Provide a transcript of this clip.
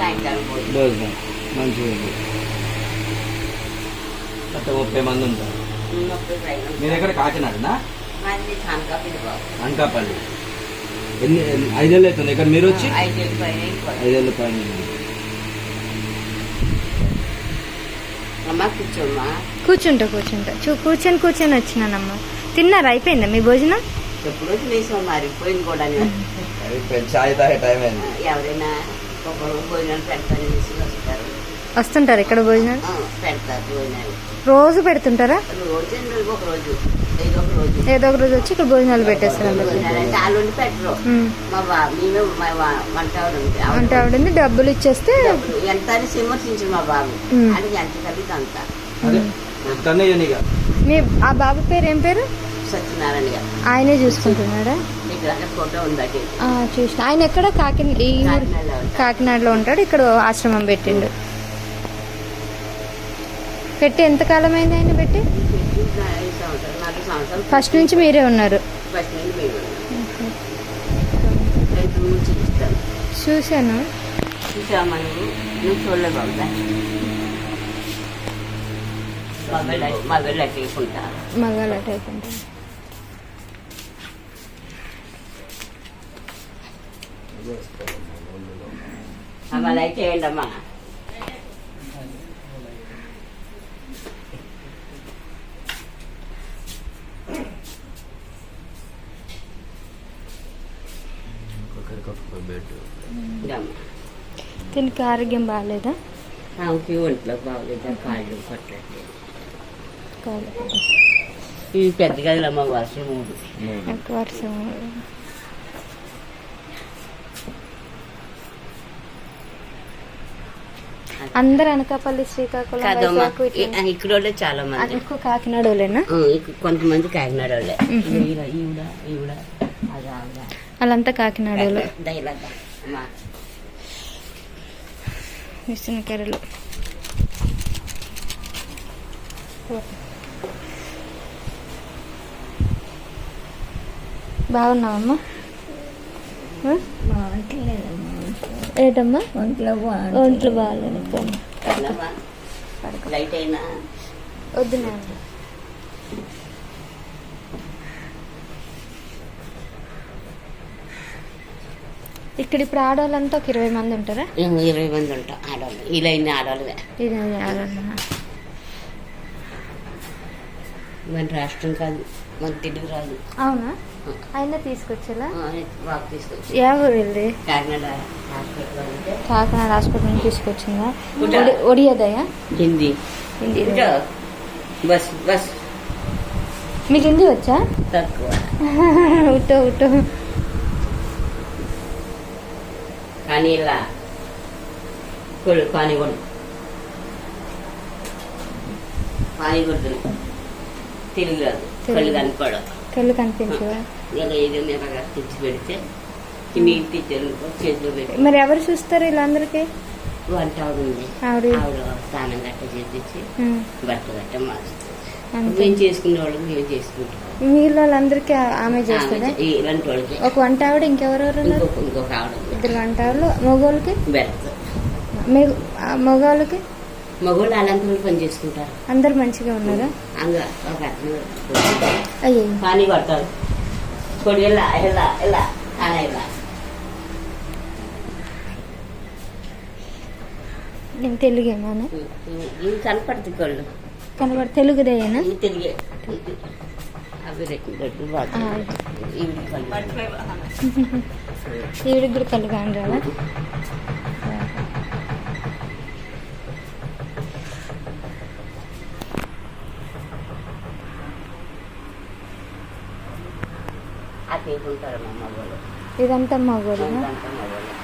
సాయంకాలం భోజనం ఉంది. మొత్తం ముప్పై మంది ఉంటారు. ముప్పై పైన మీ దగ్గర కాకినాడనా? అనకాపల్లి ఎన్ని ఐదేళ్ళు అవుతుంది ఇక్కడ మీరు వచ్చి? ఐదేళ్ళ పైన కూర్చుంటా కూర్చుంటా. చూ కూర్చొని కూర్చొని వచ్చినానమ్మా. తిన్నారా? అయిపోయిందా మీ భోజనం? ఎప్పుడో మరి. పోయింది కూడా చాయ్ తాగే టైం అయింది. ఎవరైనా భోజనాలు పెడతారు తీసి వస్తారు. వస్తుంటారు ఇక్కడ భోజనం ఆ, పెడతారు భోజనాలు. రోజు పెడుతుంటారా? రోజు రోజు. ఒక రోజు. ఏదో ఒక రోజు వచ్చి ఇక్కడ భోజనాలు పెట్టేస్తారు భోజనాలు. అంటే ఆవిడంది డబ్బులు ఇచ్చేస్తే ఎంత మా బాబు. ఎంత మీ ఆ బాబు పేరు ఏం పేరు? సత్యనారాయణ గారు. ఆయనే చూసుకుంటున్నాడా? ఫోటో చూసిన. ఆయన ఎక్కడ? కాకి ఈ ఊరు కాకినాడలో ఉంటాడు. ఇక్కడ ఆశ్రమం పెట్టిండు. పెట్టి ఎంత కాలం అయింది ఆయన పెట్టి? ఫస్ట్ నుంచి మీరే ఉన్నారు. చూశాను. మగళ్ళు మగళ్ళు అట్టేసుకుంటా చేయండి అమ్మా ఇదమ్మా దీనికి ఆరోగ్యం బాగాలేదా? ఆమెకి ఒంట్లో బాగలేదు? కాళ్ళు పట్టలేదు ఇవి పెద్ద గదిలమ్మ వర్షం మూడు వర్షం అందరు అనకాపల్లి శ్రీకాకుళం ఇక్కడ వాళ్ళే చాలా మంది ఎక్కువ కాకినాడ వాళ్ళేనా కొంతమంది కాకినాడ వాళ్ళే. ఈవిడ ఈవిడ వాళ్ళంతా కాకినాడ వాళ్ళు బాగున్నావమ్మా? ఏటమ్మా? ఒంట్లో ఒంట్లో బాగాలేదు. లైట్ అయినా? వద్దు ఇక్కడ ఇప్పుడు ఆడవాళ్ళంతా ఒక ఇరవై మంది ఉంటారా? ఇరవై మంది ఉంటాం. ఆడవాళ్ళు. లైన్ ఆడవాళ్ళదే. ఇది ఆడవాళ్ళ. మన రాష్ట్రం కాదు. మన తెలుగు రాదు. అవునా? అయినా తీసుకొచ్చేలా? కాకినాడ హాస్పిటల్ నుంచి తీసుకొచ్చిందా? ఒడి- ఒడియదయ్యా హిందీ. హిందీ. బస్ బస్. మీకు హిందీ వచ్చా? తక్కువ. ఉట్టో ఉట్టో. కానీ ఇలా కొడు పానీ కొడు. పానీ కొడుతుంది తెలుగు రాదు. కళ్ళు కనుక్కోవడం కళ్ళు కనిపించవా? ఇలా ఏదో తెచ్చి పెడితే మరి ఎవరు చూస్తారు వీళ్ళందరికీ వంట ఆవిడ ఉంది. ఆవిడ. ఆవిడ స్నానం గట్ట చేపించి బట్ట గట్ట మేము చేసుకునే వాళ్ళకి మేము చేసుకుంటాం. వీళ్ళ వాళ్ళందరికీ ఆమె చేస్తుందా? ఆమె చే- ఇలాంటి వాళ్ళకి. ఒక వంట ఆవిడ ఇంకెవరెవరు ఇంకొక ఆవిడ. ఇద్దరు వంట ఆవిడలు. మగవాళ్ళకి మగవాళ్ళకి మగవాళ్ళు అలాంటి పని చేసుకుంటారు అందరు మంచిగా ఉన్నారా? అయ్యో. పానీ కొడతారు కొడి ఎలా ఎలా ఎలా అలా ఎలా నేను తెలుగేనా ఇవి కనపడుతుంది కళ్ళు కనబడి తెలుగుదేనా? ఆ. ఇవి కళ్ళు ఈవిడికి కూడా అటు ఉంటారు మా మగవాళ్ళు ఇదంతా మగోళ్ళనా ఇదంతా మగవాళ్ళు